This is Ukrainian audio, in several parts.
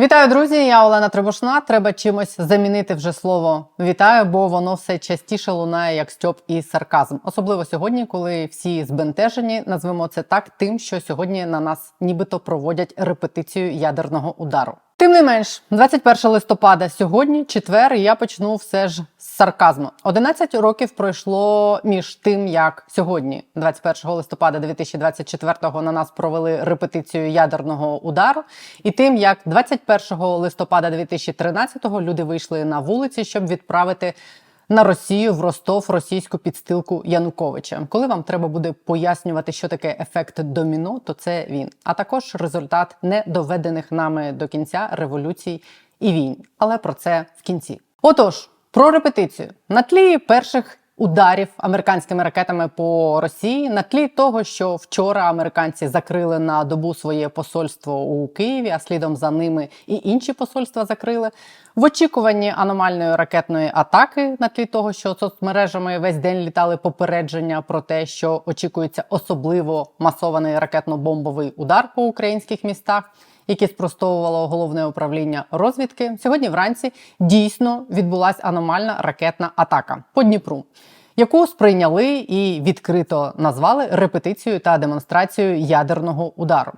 Вітаю, друзі! Я Олена Требушна. Треба чимось замінити вже слово вітаю, бо воно все частіше лунає як стьоп і сарказм. Особливо сьогодні, коли всі збентежені, назвемо це так, тим, що сьогодні на нас нібито проводять репетицію ядерного удару. Тим не менш, 21 листопада сьогодні, четвер, я почну все ж з сарказму. 11 років пройшло між тим, як сьогодні, 21 листопада 2024-го, на нас провели репетицію ядерного удару, і тим, як 21 листопада 2013-го люди вийшли на вулиці, щоб відправити. На Росію в Ростов російську підстилку Януковича. Коли вам треба буде пояснювати, що таке ефект доміно, то це він. А також результат недоведених нами до кінця революцій і війн. Але про це в кінці. Отож, про репетицію на тлі перших ударів американськими ракетами по Росії, на тлі того, що вчора американці закрили на добу своє посольство у Києві, а слідом за ними і інші посольства закрили. В очікуванні аномальної ракетної атаки на тлі того, що соцмережами весь день літали попередження про те, що очікується особливо масований ракетно-бомбовий удар по українських містах. Які спростовувало головне управління розвідки сьогодні. Вранці дійсно відбулася аномальна ракетна атака по Дніпру, яку сприйняли і відкрито назвали репетицією та демонстрацією ядерного удару.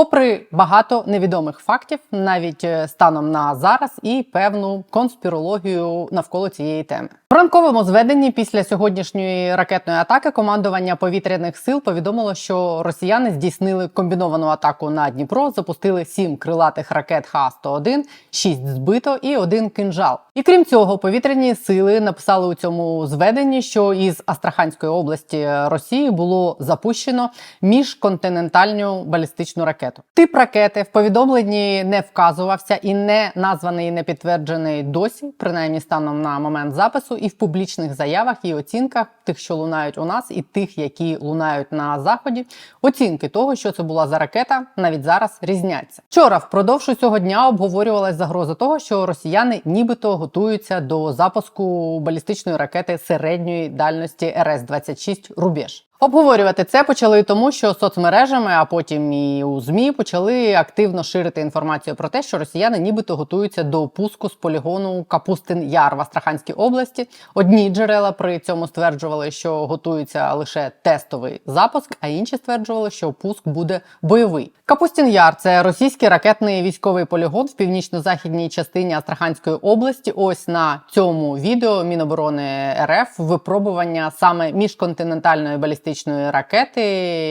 Попри багато невідомих фактів, навіть е, станом на зараз, і певну конспірологію навколо цієї теми. В ранковому зведенні після сьогоднішньої ракетної атаки командування повітряних сил повідомило, що росіяни здійснили комбіновану атаку на Дніпро, запустили сім крилатих ракет Х-101, шість збито і один кинжал. І крім цього, повітряні сили написали у цьому зведенні, що із Астраханської області Росії було запущено міжконтинентальну балістичну ракету. Тип ракети в повідомленні не вказувався і не названий, і не підтверджений досі, принаймні станом на момент запису, і в публічних заявах і оцінках тих, що лунають у нас, і тих, які лунають на заході. Оцінки того, що це була за ракета, навіть зараз різняться. Вчора впродовж цього дня обговорювалась загроза того, що росіяни нібито готуються до запуску балістичної ракети середньої дальності РС 26 Рубеж. Обговорювати це почали тому, що соцмережами, а потім і у змі почали активно ширити інформацію про те, що росіяни нібито готуються до пуску з полігону Капустин Яр в Астраханській області. Одні джерела при цьому стверджували, що готується лише тестовий запуск, а інші стверджували, що пуск буде бойовий. Капустин Яр це російський ракетний військовий полігон в північно-західній частині Астраханської області. Ось на цьому відео Міноборони РФ випробування саме міжконтинентальної балістичної ракети,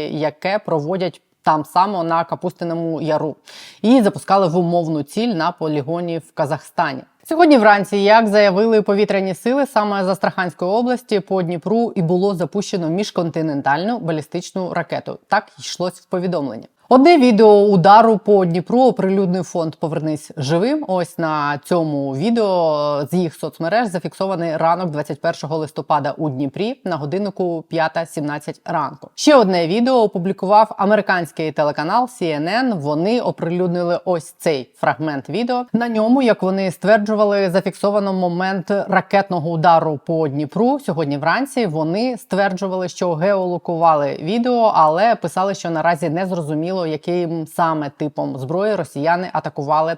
яке проводять. Там само на Капустиному яру і запускали в умовну ціль на полігоні в Казахстані. Сьогодні вранці, як заявили повітряні сили, саме з Астраханської області по Дніпру і було запущено міжконтинентальну балістичну ракету. Так йшлось в повідомленні. Одне відео удару по Дніпру оприлюднив фонд Повернись живим. Ось на цьому відео з їх соцмереж зафіксований ранок 21 листопада у Дніпрі на годиннику 5.17 ранку. Ще одне відео опублікував американський телеканал CNN. Вони оприлюднили ось цей фрагмент відео. На ньому, як вони стверджували, зафіксовано момент ракетного удару по Дніпру. Сьогодні вранці вони стверджували, що геолокували відео, але писали, що наразі не зрозуміло яким саме типом зброї росіяни атакували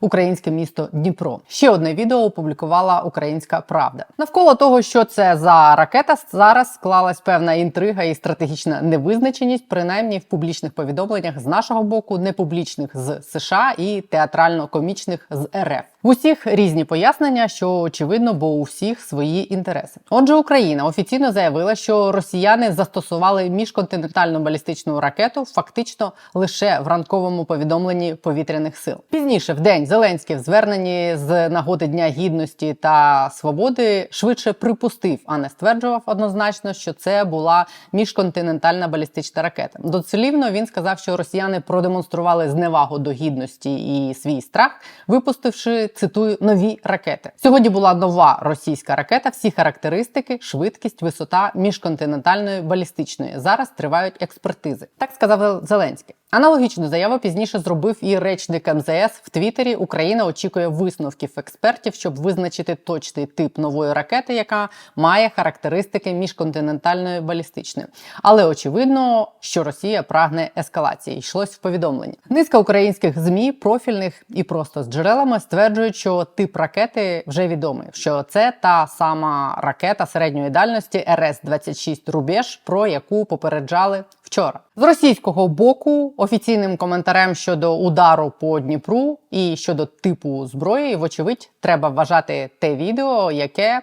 українське місто Дніпро. Ще одне відео опублікувала Українська Правда. Навколо того, що це за ракета, зараз склалась певна інтрига і стратегічна невизначеність, принаймні в публічних повідомленнях з нашого боку, непублічних з США і театрально-комічних з РФ. В усіх різні пояснення, що очевидно, бо у всіх свої інтереси. Отже, Україна офіційно заявила, що росіяни застосували міжконтинентальну балістичну ракету фактично лише в ранковому повідомленні повітряних сил. Пізніше в день Зеленський в зверненні з нагоди Дня гідності та свободи швидше припустив, а не стверджував однозначно, що це була міжконтинентальна балістична ракета. Доцілівно він сказав, що росіяни продемонстрували зневагу до гідності і свій страх, випустивши цитую нові ракети. Сьогодні була нова російська ракета. Всі характеристики, швидкість, висота міжконтинентальної балістичної. Зараз тривають експертизи. Так сказав Зеленський. Аналогічну заяву пізніше зробив і речник МЗС в Твіттері. Україна очікує висновків експертів, щоб визначити точний тип нової ракети, яка має характеристики міжконтинентальної балістичної. Але очевидно, що Росія прагне ескалації. Йшлось в повідомленні. Низка українських змі, профільних і просто з джерелами стверджують, що тип ракети вже відомий. Що це та сама ракета середньої дальності РС 26 Рубеж, про яку попереджали вчора. З російського боку офіційним коментарем щодо удару по Дніпру і щодо типу зброї, вочевидь, треба вважати те відео, яке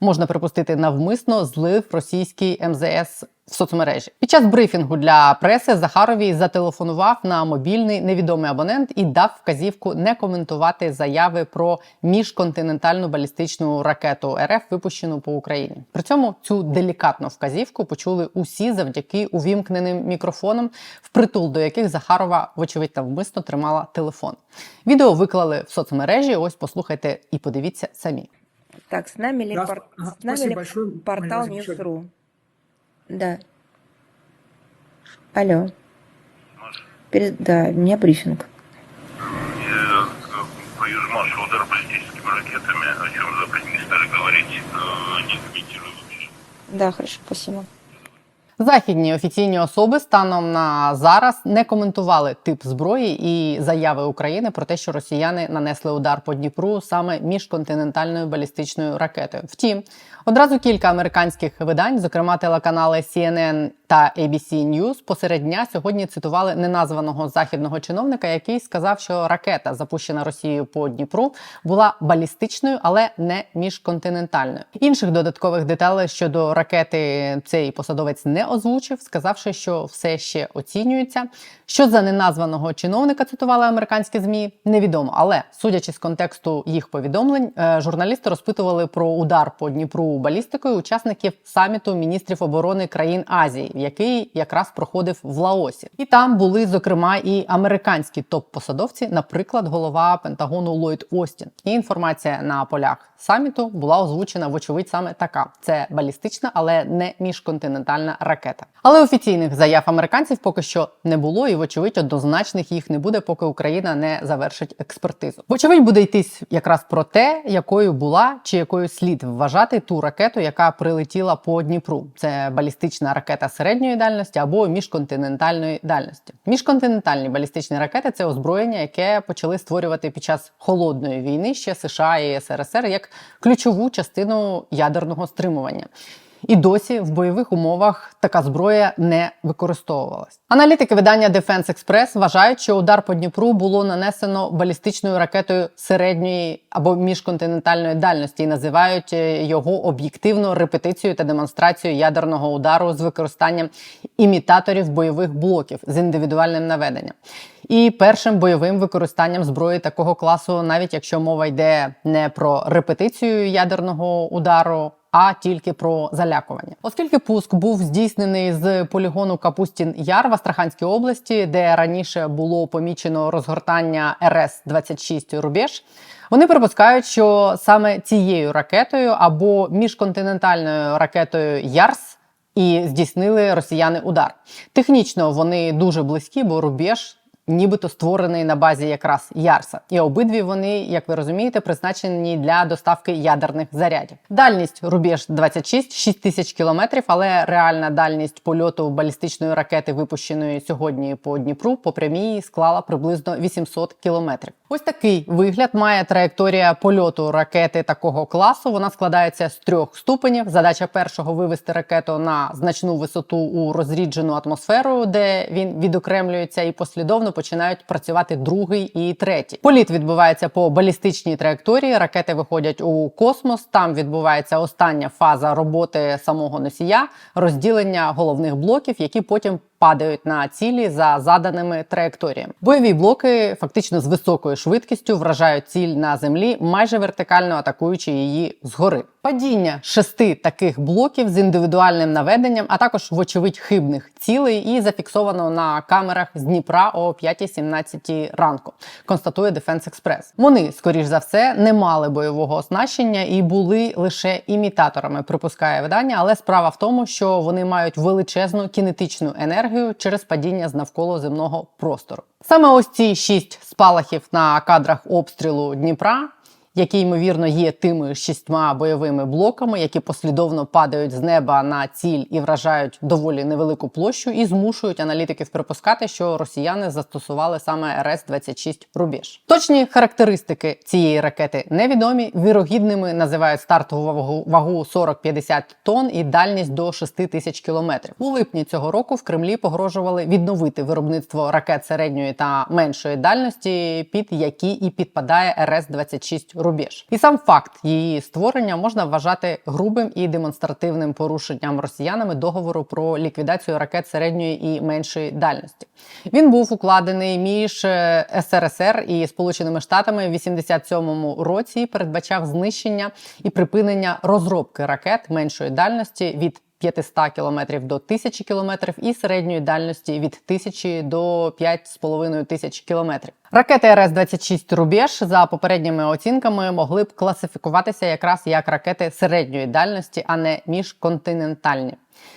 можна припустити навмисно злив російський МЗС в соцмережі. Під час брифінгу для преси Захаровій зателефонував на мобільний невідомий абонент і дав вказівку не коментувати заяви про міжконтинентальну балістичну ракету РФ, випущену по Україні. При цьому цю делікатну вказівку почули усі завдяки увімкненим мікрофонам, впритул до яких Захарова, вочевидь, навмисно тримала телефон. Відео виклали в соцмережі. Ось послухайте і подивіться самі. Так, с нами ли, Да, пор- с нами ли большое, портал. News.ru? Да. Алло. Перед... Да, у меня брифинг. Э, по Южмашу удар баллистическими ракетами, о чем Запад не стали говорить, э, не комментирую. Да, хорошо, спасибо. Західні офіційні особи станом на зараз не коментували тип зброї і заяви України про те, що росіяни нанесли удар по Дніпру саме міжконтинентальною балістичною ракетою. Втім, одразу кілька американських видань, зокрема телеканали CNN та ABC News, посеред дня сьогодні цитували неназваного західного чиновника, який сказав, що ракета, запущена Росією по Дніпру, була балістичною, але не міжконтинентальною. Інших додаткових деталей щодо ракети цей посадовець не озвучив, сказавши, що все ще оцінюється. Що за неназваного чиновника цитували американські змі, невідомо. Але судячи з контексту їх повідомлень, е, журналісти розпитували про удар по Дніпру балістикою учасників саміту міністрів оборони країн Азії, який якраз проходив в Лаосі. І там були зокрема і американські топ-посадовці, наприклад, голова Пентагону Ллойд Остін. І інформація на полях саміту була озвучена вочевидь саме така: це балістична, але не міжконтинентальна ракета. Але офіційних заяв американців поки що не було, і вочевидь однозначних їх не буде, поки Україна не завершить експертизу. Вочевидь буде йтись якраз про те, якою була чи якою слід вважати ту ракету, яка прилетіла по Дніпру. Це балістична ракета середньої дальності або міжконтинентальної дальності. Міжконтинентальні балістичні ракети це озброєння, яке почали створювати під час холодної війни ще США і СРСР як ключову частину ядерного стримування. І досі в бойових умовах така зброя не використовувалась. Аналітики видання Defense Express вважають, що удар по Дніпру було нанесено балістичною ракетою середньої або міжконтинентальної дальності і називають е, його об'єктивно репетицією та демонстрацією ядерного удару з використанням імітаторів бойових блоків з індивідуальним наведенням. І першим бойовим використанням зброї такого класу, навіть якщо мова йде не про репетицію ядерного удару, а тільки про залякування. Оскільки пуск був здійснений з полігону Капустін Яр в Астраханській області, де раніше було помічено розгортання РС 26 Рубеж. Вони припускають, що саме цією ракетою або міжконтинентальною ракетою Ярс і здійснили росіяни удар. Технічно вони дуже близькі, бо рубеж нібито створений на базі якраз Ярса. І обидві вони, як ви розумієте, призначені для доставки ядерних зарядів. Дальність рубеж 26 6 тисяч кілометрів, але реальна дальність польоту балістичної ракети, випущеної сьогодні по Дніпру, по прямій склала приблизно 800 кілометрів. Ось такий вигляд має траєкторія польоту ракети такого класу. Вона складається з трьох ступенів. Задача першого вивести ракету на значну висоту у розріджену атмосферу, де він відокремлюється, і послідовно починають працювати другий і третій. Політ відбувається по балістичній траєкторії. Ракети виходять у космос. Там відбувається остання фаза роботи самого носія, розділення головних блоків, які потім падають на цілі за заданими траєкторіями. Бойові блоки фактично з високою швидкістю вражають ціль на землі, майже вертикально атакуючи її згори. Падіння шести таких блоків з індивідуальним наведенням, а також, вочевидь, хибних цілей, і зафіксовано на камерах з Дніпра о 5.17 ранку. Констатує Defense Express. Вони, скоріш за все, не мали бойового оснащення і були лише імітаторами, припускає видання. Але справа в тому, що вони мають величезну кінетичну енергію через падіння з навколо земного простору. Саме ось ці шість спалахів на кадрах обстрілу Дніпра які ймовірно є тими шістьма бойовими блоками, які послідовно падають з неба на ціль і вражають доволі невелику площу, і змушують аналітиків припускати, що росіяни застосували саме РС-26 рубіж. Точні характеристики цієї ракети невідомі. Вірогідними називають стартову вагу, вагу 40-50 тонн і дальність до 6 тисяч кілометрів. У липні цього року в Кремлі погрожували відновити виробництво ракет середньої та меншої дальності, під які і підпадає РС-26 рубіж. І сам факт її створення можна вважати грубим і демонстративним порушенням росіянами договору про ліквідацію ракет середньої і меншої дальності. Він був укладений між е, СРСР і Сполученими Штатами в 87-му році. Передбачав знищення і припинення розробки ракет меншої дальності від 500 кілометрів до 1000 кілометрів і середньої дальності від 1000 до 5,5 тисяч кілометрів. Ракети РС-26 Рубеж за попередніми оцінками могли б класифікуватися якраз як ракети середньої дальності, а не міжконтинентальні.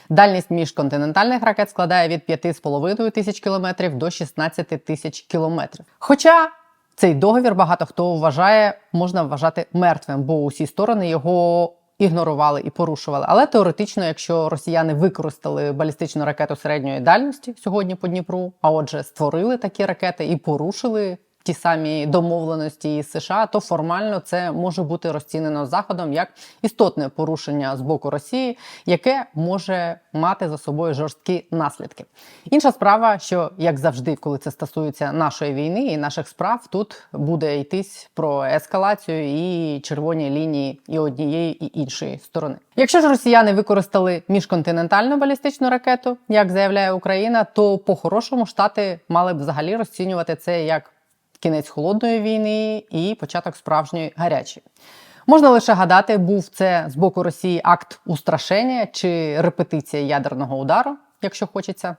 Дальність міжконтинентальних ракет складає від 5,5 тисяч кілометрів до 16 тисяч кілометрів. Хоча цей договір багато хто вважає, можна вважати мертвим, бо усі сторони його ігнорували і порушували. Але теоретично, якщо росіяни використали балістичну ракету середньої дальності сьогодні по Дніпру, а отже, створили такі ракети і порушили. Ті самі домовленості із США, то формально це може бути розцінено заходом як істотне порушення з боку Росії, яке може мати за собою жорсткі наслідки. Інша справа, що як завжди, коли це стосується нашої війни і наших справ, тут буде йтись про ескалацію і червоні лінії і однієї і іншої сторони. Якщо ж росіяни використали міжконтинентальну балістичну ракету, як заявляє Україна, то по-хорошому штати мали б взагалі розцінювати це як кінець холодної війни і початок справжньої гарячої. Можна лише гадати, був це з боку Росії акт устрашення чи репетиція ядерного удару, якщо хочеться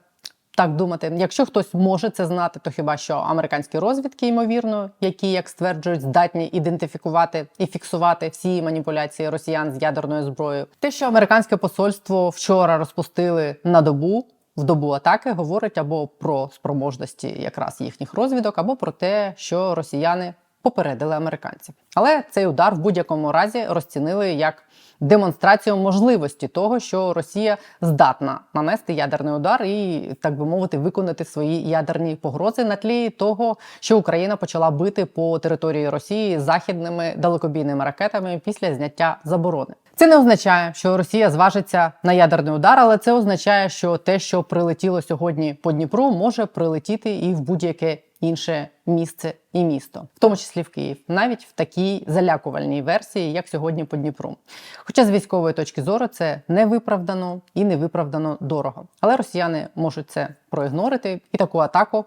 так думати. Якщо хтось може це знати, то хіба що американські розвідки, ймовірно, які, як стверджують, здатні ідентифікувати і фіксувати всі маніпуляції росіян з ядерною зброєю. Те, що американське посольство вчора розпустили на добу в добу атаки говорить або про спроможності якраз їхніх розвідок, або про те, що росіяни попередили американців. Але цей удар в будь-якому разі розцінили як демонстрацію можливості того, що Росія здатна нанести ядерний удар і, так би мовити, виконати свої ядерні погрози на тлі того, що Україна почала бити по території Росії західними далекобійними ракетами після зняття заборони. Це не означає, що Росія зважиться на ядерний удар, але це означає, що те, що прилетіло сьогодні по Дніпру, може прилетіти і в будь-яке інше місце і місто, в тому числі в Київ, навіть в такій залякувальній версії, як сьогодні по Дніпру. Хоча з військової точки зору це не виправдано і не виправдано дорого. Але росіяни можуть це проігнорити і таку атаку.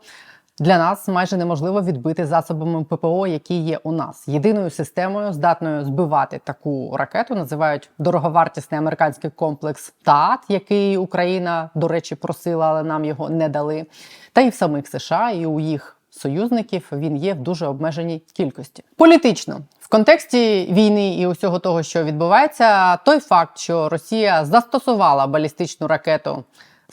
Для нас майже неможливо відбити засобами ППО, які є у нас. Єдиною системою, здатною збивати таку ракету, називають дороговартісний американський комплекс ТААТ, який Україна, до речі, просила, але нам його не дали. Та і в самих США, і у їх союзників він є в дуже обмеженій кількості. Політично в контексті війни і усього того, що відбувається, той факт, що Росія застосувала балістичну ракету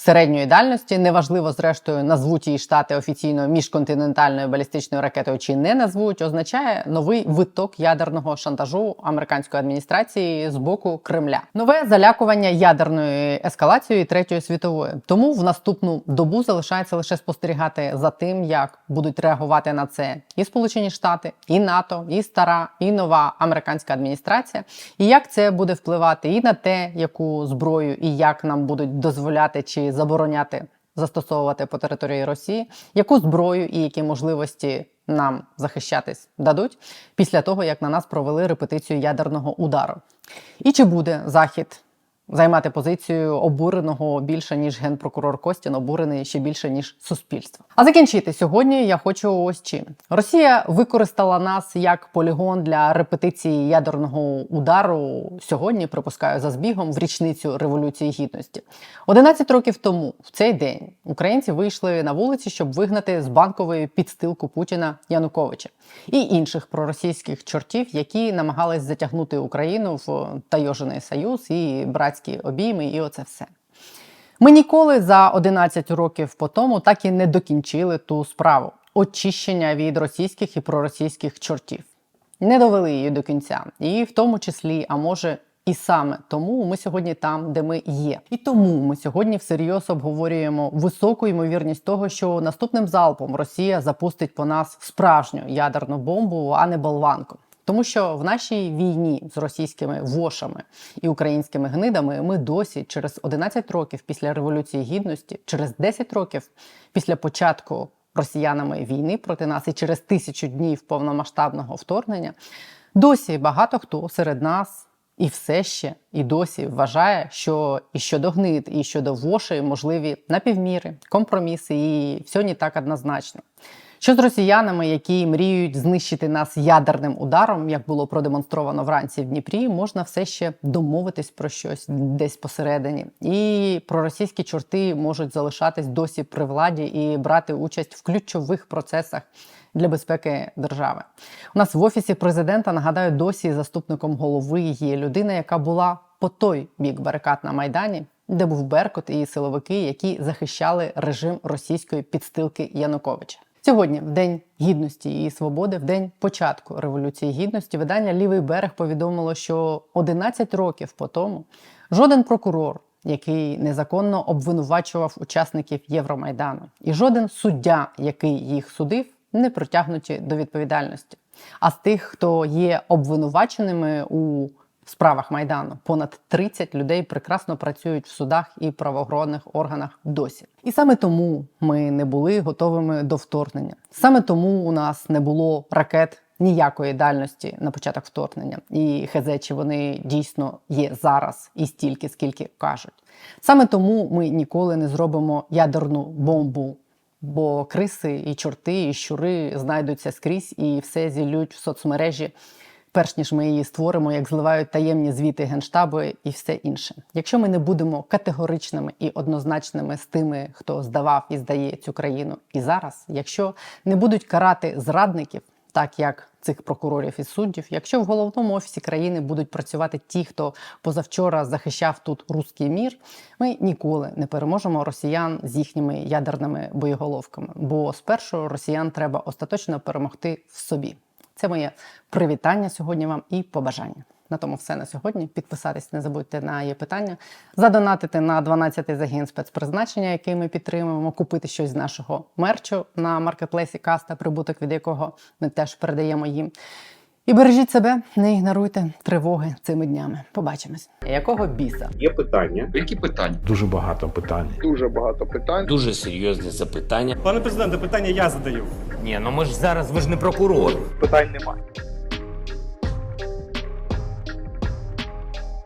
середньої дальності. Неважливо, зрештою, назвуть її штати офіційно міжконтинентальною балістичною ракетою чи не назвуть, означає новий виток ядерного шантажу американської адміністрації з боку Кремля. Нове залякування ядерною ескалацією третьої світової. Тому в наступну добу залишається лише спостерігати за тим, як будуть реагувати на це і Сполучені Штати, і НАТО, і стара, і нова американська адміністрація, і як це буде впливати і на те, яку зброю і як нам будуть дозволяти чи забороняти застосовувати по території Росії, яку зброю і які можливості нам захищатись дадуть після того, як на нас провели репетицію ядерного удару. І чи буде захід займати позицію обуреного більше ніж генпрокурор Костін, обурений ще більше ніж суспільство. А закінчити сьогодні я хочу ось чим. Росія використала нас як полігон для репетиції ядерного удару сьогодні. Припускаю за збігом в річницю революції гідності. 11 років тому, в цей день, українці вийшли на вулиці, щоб вигнати з банкової підстилку Путіна Януковича і інших проросійських чортів, які намагались затягнути Україну в Тайожений Союз і братські обійми, і оце все. Ми ніколи за 11 років по тому так і не докінчили ту справу очищення від російських і проросійських чортів. Не довели її до кінця, і в тому числі, а може. І саме тому ми сьогодні там, де ми є, і тому ми сьогодні всерйоз обговорюємо високу ймовірність того, що наступним залпом Росія запустить по нас справжню ядерну бомбу, а не болванку. Тому що в нашій війні з російськими вошами і українськими гнидами ми досі через 11 років після революції гідності, через 10 років після початку росіянами війни проти нас і через тисячу днів повномасштабного вторгнення, досі багато хто серед нас. І все ще і досі вважає, що і щодо гнид, і щодо вошей можливі напівміри, компроміси, і все не так однозначно. Що з росіянами, які мріють знищити нас ядерним ударом, як було продемонстровано вранці в Дніпрі, можна все ще домовитись про щось десь посередині. І проросійські чорти можуть залишатись досі при владі і брати участь в ключових процесах для безпеки держави. У нас в офісі президента нагадаю, досі заступником голови є людина, яка була по той бік барикад на майдані, де був Беркут і силовики, які захищали режим російської підстилки Януковича. Сьогодні, в день гідності і свободи, в день початку революції гідності, видання Лівий берег повідомило, що 11 років по тому жоден прокурор, який незаконно обвинувачував учасників Євромайдану, і жоден суддя, який їх судив, не притягнуті до відповідальності. А з тих, хто є обвинуваченими у справах майдану, понад 30 людей прекрасно працюють в судах і правоохоронних органах досі. І саме тому ми не були готовими до вторгнення. Саме тому у нас не було ракет. Ніякої дальності на початок вторгнення, і хз, чи вони дійсно є зараз і стільки, скільки кажуть. Саме тому ми ніколи не зробимо ядерну бомбу бо криси і чорти, і щури знайдуться скрізь і все зілють в соцмережі, перш ніж ми її створимо, як зливають таємні звіти генштабу і все інше. Якщо ми не будемо категоричними і однозначними з тими, хто здавав і здає цю країну і зараз, якщо не будуть карати зрадників. Так як цих прокурорів і суддів, якщо в головному офісі країни будуть працювати ті, хто позавчора захищав тут руський мір, ми ніколи не переможемо росіян з їхніми ядерними боєголовками. Бо спершу росіян треба остаточно перемогти в собі. Це моє привітання сьогодні вам і побажання. На тому все на сьогодні. Підписатись не забудьте на є питання, задонатити на 12-й загін спецпризначення, який ми підтримуємо, купити щось з нашого мерчу на маркетплейсі Каста, прибуток від якого ми теж передаємо їм. І бережіть себе, не ігноруйте тривоги цими днями. Побачимось. Якого біса? Є питання. Які питання? Дуже багато питань. Дуже багато питань. Дуже серйозне запитання. Пане президенте, питання я задаю. Ні, ну ми ж зараз ви ж не прокурор. Питань немає.